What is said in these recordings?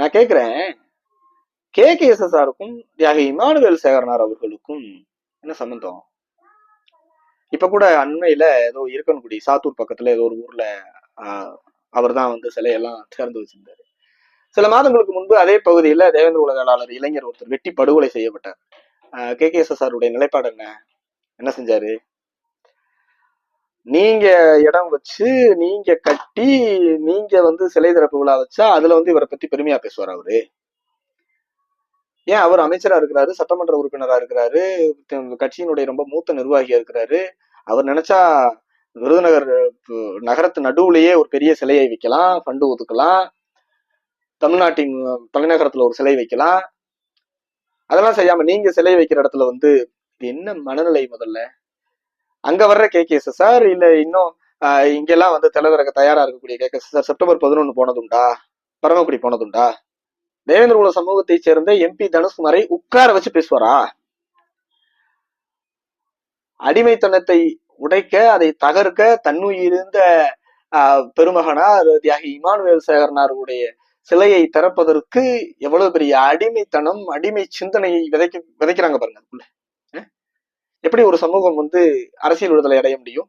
நான் கேட்குறேன் K. K. S. S. ஆருக்கும் தியாகி இமானுவேல் சேகரனார் அவர்களுக்கும் என்ன சம்பந்தம்? இப்ப கூட அண்மையில ஏதோ இருக்கன்குடி சாத்தூர் பக்கத்துல ஏதோ ஒரு ஊர்ல அவர் தான் வந்து சிலையெல்லாம் திறந்து வச்சிருந்தாரு. சில மாதங்களுக்கு முன்பு அதே பகுதியில தேவேந்திர உலகாளர் இளைஞர் ஒருத்தர் வெட்டி படுகொலை செய்யப்பட்டார். கே. கே. எஸ். எஸ். ஆருடைய நிலைப்பாடு என்ன? என்ன செஞ்சாரு? நீங்க இடம் வச்சு நீங்க கட்டி நீங்க வந்து சிலை திறப்பு விழா வச்சா அதுல வந்து இவரை பத்தி பெருமையா பேசுவார் அவரு. ஏன்? அவர் அமைச்சரா இருக்கிறாரு சட்டமன்ற உறுப்பினரா இருக்கிறாரு கட்சியினுடைய ரொம்ப மூத்த நிர்வாகியா இருக்கிறாரு. அவர் நினைச்சா விருதுநகர் நகரத்து நடுவுலயே ஒரு பெரிய சிலையை வைக்கலாம் ஃபண்டு ஒதுக்கலாம். தமிழ்நாட்டின் தலைநகரத்துல ஒரு சிலை வைக்கலாம். அதெல்லாம் செய்யாம நீங்க சிலை வைக்கிற இடத்துல வந்து இது என்ன மனநிலை முதல்ல? அங்க வர்ற கே சார் இல்ல இன்னும் இங்கெல்லாம் வந்து தலைவருக்கு தயாரா இருக்கக்கூடிய கேகேஎஸ் சார் செப்டம்பர் பதினொன்னு போனதுண்டா? பரமக்குடி போனதுண்டா? தேவேந்திர குல சமூகத்தை சேர்ந்த எம்பி தனுஷ்குமாரை உட்கார வச்சு பேசுவாரா? அடிமைத்தனத்தை உடைக்க அதை தகர்க்க தன்னுயிருந்த பெருமகனார் தியாகி இமானுவேல் சேகரனாருடைய சிலையை திறப்பதற்கு எவ்வளவு பெரிய அடிமைத்தனம் அடிமை சிந்தனையை விதைக்க விதைக்கிறாங்க பாருங்க அதுக்குள்ள. எப்படி ஒரு சமூகம் வந்து அரசியல் விடுதலை அடைய முடியும்?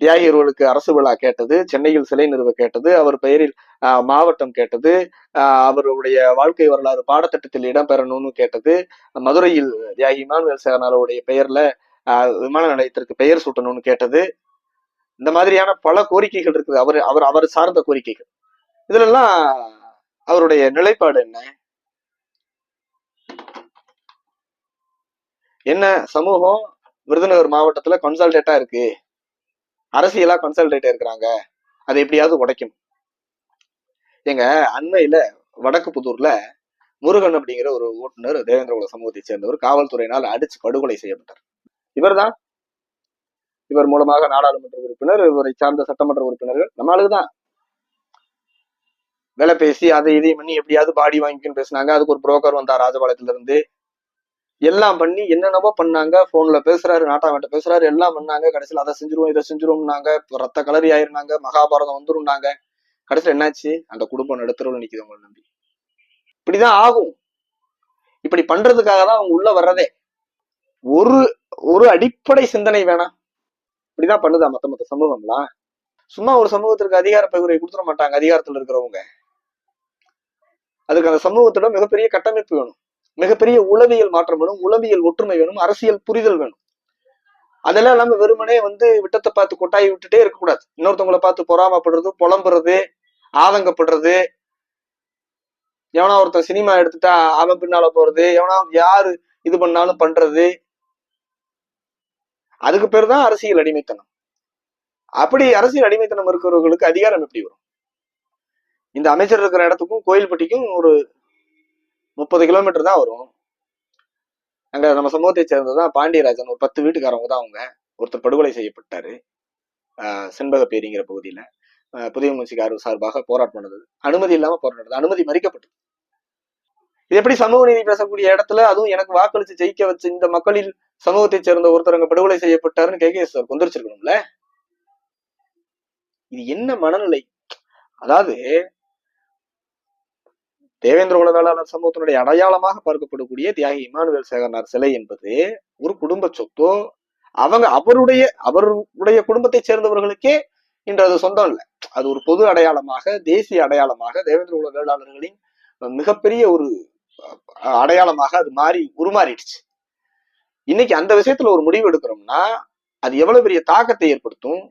தியாகியர்களுக்கு அரசு விழா கேட்டது சென்னையில் சிலை நிறுவ கேட்டது அவர் பெயரில் மாவட்டம் கேட்டது அவருடைய வாழ்க்கை வரலாறு பாடத்திட்டத்தில் இடம்பெறணும்னு கேட்டது மதுரையில் தியாகி இமானுவேல் சேகரனாருடைய பெயர்ல விமான நிலையத்திற்கு பெயர் சூட்டணும்னு கேட்டது. இந்த மாதிரியான பல கோரிக்கைகள் இருக்குது. அவர் அவர் அவர் சார்ந்த கோரிக்கைகள். இதுல எல்லாம் அவருடைய நிலைப்பாடு என்ன? என்ன சமூகம் விருதுநகர் மாவட்டத்துல கன்சல்டேட்டா இருக்கு? அரசியலா கன்சல்டேட்டா இருக்கிறாங்க. அதை எப்படியாவது உடைக்கும் எங்க அண்மையில வடக்கு புதூர்ல முருகன் அப்படிங்கிற ஒரு ஓட்டுநர் தேவேந்திரகுல சமூகத்தை சேர்ந்தவர் காவல்துறையினால் அடிச்சு படுகொலை செய்யப்பட்டார். இவர்தான். இவர் மூலமாக நாடாளுமன்ற உறுப்பினர் இவரை சார்ந்த சட்டமன்ற உறுப்பினர்கள் நம்ம ஆளுதான் வேலை பேசி அதை இதையும் பண்ணி எப்படியாவது பாடி வாங்கிக்கன்னு பேசினாங்க. அதுக்கு ஒரு புரோக்கர் வந்தார் ராஜபாளையத்துல இருந்து எல்லாம் பண்ணி என்னென்னவோ பண்ணாங்க. ஃபோன்ல பேசுறாரு நாட்டாமட்ட பேசுறாரு எல்லாம் பண்ணாங்க. கடைசியில் அதை செஞ்சிருவோம் இதை செஞ்சிருவோம்னாங்க. ரத்த கலரி ஆயிருந்தாங்க மகாபாரதம் வந்துருந்தாங்க கடைசியில் என்னாச்சு? அந்த குடும்பம் நடுத்தரவுல நிக்குது உங்களை நம்பி. இப்படிதான் ஆகும். இப்படி பண்றதுக்காக தான் அவங்க உள்ள வர்றதே. ஒரு ஒரு அடிப்படை சிந்தனை வேணாம். இப்படிதான் பண்ணுதா மத்த மத்த சமூகம்லாம் சும்மா ஒரு சமூகத்திற்கு அதிகார பகிர்வை கொடுத்துட மாட்டாங்க அதிகாரத்துல இருக்கிறவங்க. அதுக்கு அந்த சமூகத்தோட மிகப்பெரிய கட்டமைப்பு வேணும். மிகப்பெரிய உளவியல் மாற்றம் வேணும் உளவியல் ஒற்றுமை வேணும் அரசியல் புரிதல் வேணும். அதெல்லாம் இல்லாம வெறுமனே வந்து விட்டத்தை பார்த்து கொட்டாய் விட்டுட்டே இருக்கக்கூடாது. இன்னொருத்தவங்கள பார்த்து பொறாமப்படுறது புலம்புறது ஆதங்கப்படுறது. எவனா ஒருத்தன் சினிமா எடுத்துட்டா அவன் பின்னால போறது எவனா யாரு இது பண்ணாலும் பண்றது. அதுக்கு பேர் தான் அரசியல் அடிமைத்தனம். அப்படி அரசியல் அடிமைத்தனம் இருக்கிறவர்களுக்கு அதிகாரம் எப்படி வரும்? இந்த அமைச்சர் இருக்கிற இடத்துக்கும் கோயில்பட்டிக்கும் ஒரு முப்பது கிலோமீட்டர் தான் வரும். அங்க நம்ம சமூகத்தை சேர்ந்ததான் பாண்டியராஜன். ஒரு பத்து வீட்டுக்காரவங்க தான் அவங்க. ஒருத்தர் படுகொலை செய்யப்பட்டாரு. ஆஹ் செண்பகப்பேரிங்கிற பகுதியில. புதிய முயற்சிக்காரர் சார்பாக போராட்டம் நடந்தது. அனுமதி இல்லாம போராட்டம் நடந்தது. அனுமதி மறிக்கப்பட்டது. இது எப்படி சமூக நீதி பேசக்கூடிய இடத்துல அதுவும் எனக்கு வாக்களிச்சு ஜெயிக்க வச்சு இந்த மக்களில் சமூகத்தை சேர்ந்த ஒருத்தர் அங்க படுகொலை செய்யப்பட்டாருன்னு கே. கே. சார் கொந்தரிச்சிருக்கணும்ல இது என்ன மனநிலை? அதாவது தேவேந்திர உலகாளர் சமூகத்தினுடைய அடையாளமாக பார்க்கப்படக்கூடிய தியாகி இமானுவேல் சேகரனார் சிலை என்பது ஒரு குடும்ப சொத்தோ அவங்க அவருடைய அவருடைய குடும்பத்தை சேர்ந்தவர்களுக்கே இன்று அது சொந்தம் இல்லை. அது ஒரு பொது அடையாளமாக தேசிய அடையாளமாக தேவேந்திர உலக வேளாளர்களின் மிகப்பெரிய ஒரு அஹ், அடையாளமாக அது மாறி உருமாறிடுச்சு. இன்னைக்கு அந்த விஷயத்துல ஒரு முடிவு எடுக்கிறோம்னா அது எவ்வளவு பெரிய தாக்கத்தை ஏற்படுத்தும்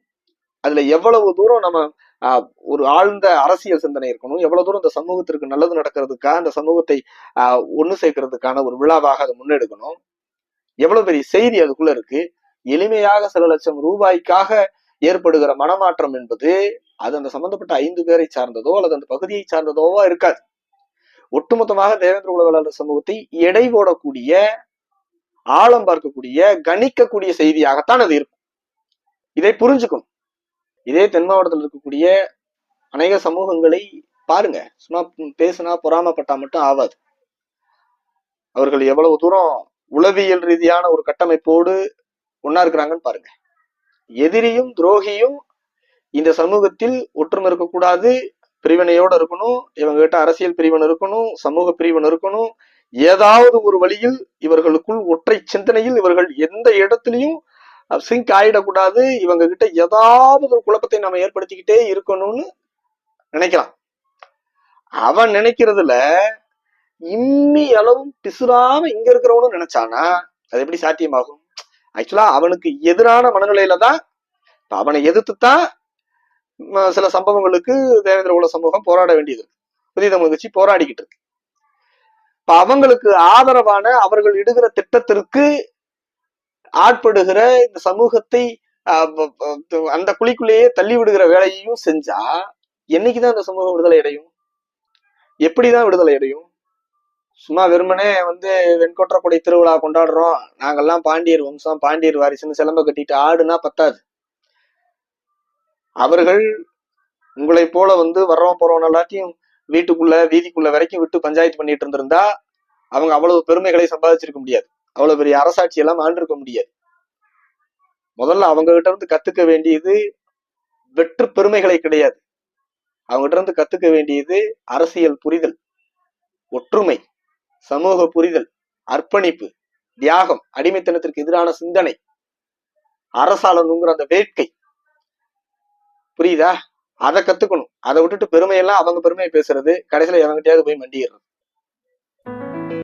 அதுல எவ்வளவு தூரம் நம்ம ஒரு ஆழ்ந்த அரசியல் சிந்தனை இருக்கணும். எவ்வளவு தூரம் இந்த சமூகத்திற்கு நல்லது நடக்கிறதுக்காக அந்த சமூகத்தை ஆஹ், ஒண்ணு சேர்க்கறதுக்கான ஒரு விழாவாக அதை முன்னெடுக்கணும். எவ்வளவு பெரிய செய்தி அதுக்குள்ள இருக்கு. எளிமையாக சில லட்சம் ரூபாய்க்காக ஏற்படுகிற மனமாற்றம் என்பது அது அந்த சம்பந்தப்பட்ட ஐந்து பேரை சார்ந்ததோ அல்லது அந்த பகுதியை சார்ந்ததோவா இருக்காது. ஒட்டுமொத்தமாக தேவேந்திர உலகளாளர் சமூகத்தை எடை போடக்கூடிய ஆழம் பார்க்கக்கூடிய கணிக்கக்கூடிய செய்தியாகத்தான் அது இருக்கும். இதை புரிஞ்சுக்கணும். இதே தென் மாவட்டத்தில் இருக்கக்கூடிய அநேக சமூகங்களை பாருங்க. சும்மா பேசுனா பொறாமப்பட்டா மட்டும் ஆகாது அவர்கள் எவ்வளவு தூரம் உளவியல் ரீதியான ஒரு கட்டமைப்போடு ஒன்னா இருக்கிறாங்கன்னு பாருங்க. எதிரியும் துரோகியும் இந்த சமூகத்தில் ஒற்றுமை இருக்கக்கூடாது. பிரிவினையோட இருக்கணும். இவங்க கிட்ட அரசியல் பிரிவன் இருக்கணும். சமூக பிரிவன் இருக்கணும். ஏதாவது ஒரு வழியில் இவர்களுக்குள் ஒற்றை சிந்தனையில் இவர்கள் எந்த இடத்துலயும் சிங்க் ஆயிடக்கூடாது. இவங்க கிட்ட ஏதாவது ஒரு குழப்பத்தை நம்ம ஏற்படுத்திக்கிட்டே இருக்கணும்னு நினைக்கலாம். அவன் நினைக்கிறதுல இம்மி அளவும் பிசுறாம இங்க இருக்கிறவனும் நினைச்சானா அது எப்படி சாத்தியமாகும்? ஆக்சுவலா அவனுக்கு எதிரான மனநிலையில தான் இப்ப அவனை எதிர்த்து தான் சில சம்பவங்களுக்கு தேவேந்திர குல சமூகம் போராட வேண்டியது புதிய தமிழ் கட்சி போராடிக்கிட்டு இருக்கு. இப்ப அவங்களுக்கு ஆதரவான அவர்கள் இடுகிற திட்டத்திற்கு ஆட்படுகிற இந்த சமூகத்தை அந்த குழிக்குள்ளேயே தள்ளி விடுகிற வேலையையும் செஞ்சா என்னைக்குதான் அந்த சமூகம் விடுதலை அடையும்? எப்படிதான் விடுதலை அடையும்? சும்மா வெறுமனே வந்து வெண்கொற்ற திருவிழா கொண்டாடுறோம். நாங்கெல்லாம் பாண்டியர் வம்சம் பாண்டியர் வாரிசுன்னு சிலம்ப கட்டிட்டு ஆடுனா பத்தாது. அவர்கள் உங்களை போல வந்து வர்றோம் போறோம் எல்லாத்தையும் வீட்டுக்குள்ள வீதிக்குள்ள வரைக்கும் விட்டு பஞ்சாயத்து பண்ணிட்டு இருந்திருந்தா அவங்க அவ்வளவு பெருமைகளை சம்பாதிச்சிருக்க முடியாது. அவ்வளவு பெரிய அரசாட்சி எல்லாம் ஆண்டிருக்க முடியாது. முதல்ல அவங்க கிட்ட இருந்து கத்துக்க வேண்டியது வெற்று பெருமைகளை கிடையாது. அவங்க கிட்ட இருந்து கத்துக்க வேண்டியது அரசியல் புரிதல் ஒற்றுமை சமூக புரிதல் அர்ப்பணிப்பு தியாகம் அடிமைத்தனத்திற்கு எதிரான சிந்தனை அரசாளனுங்கிற அந்த வேட்கை. புரியுதா? அதை கத்துக்கணும். அதை விட்டுட்டு பெருமையெல்லாம் அவங்க பெருமையை பேசுறது கடைசியில எவங்கிட்டயாவது போய் மண்டிடுறது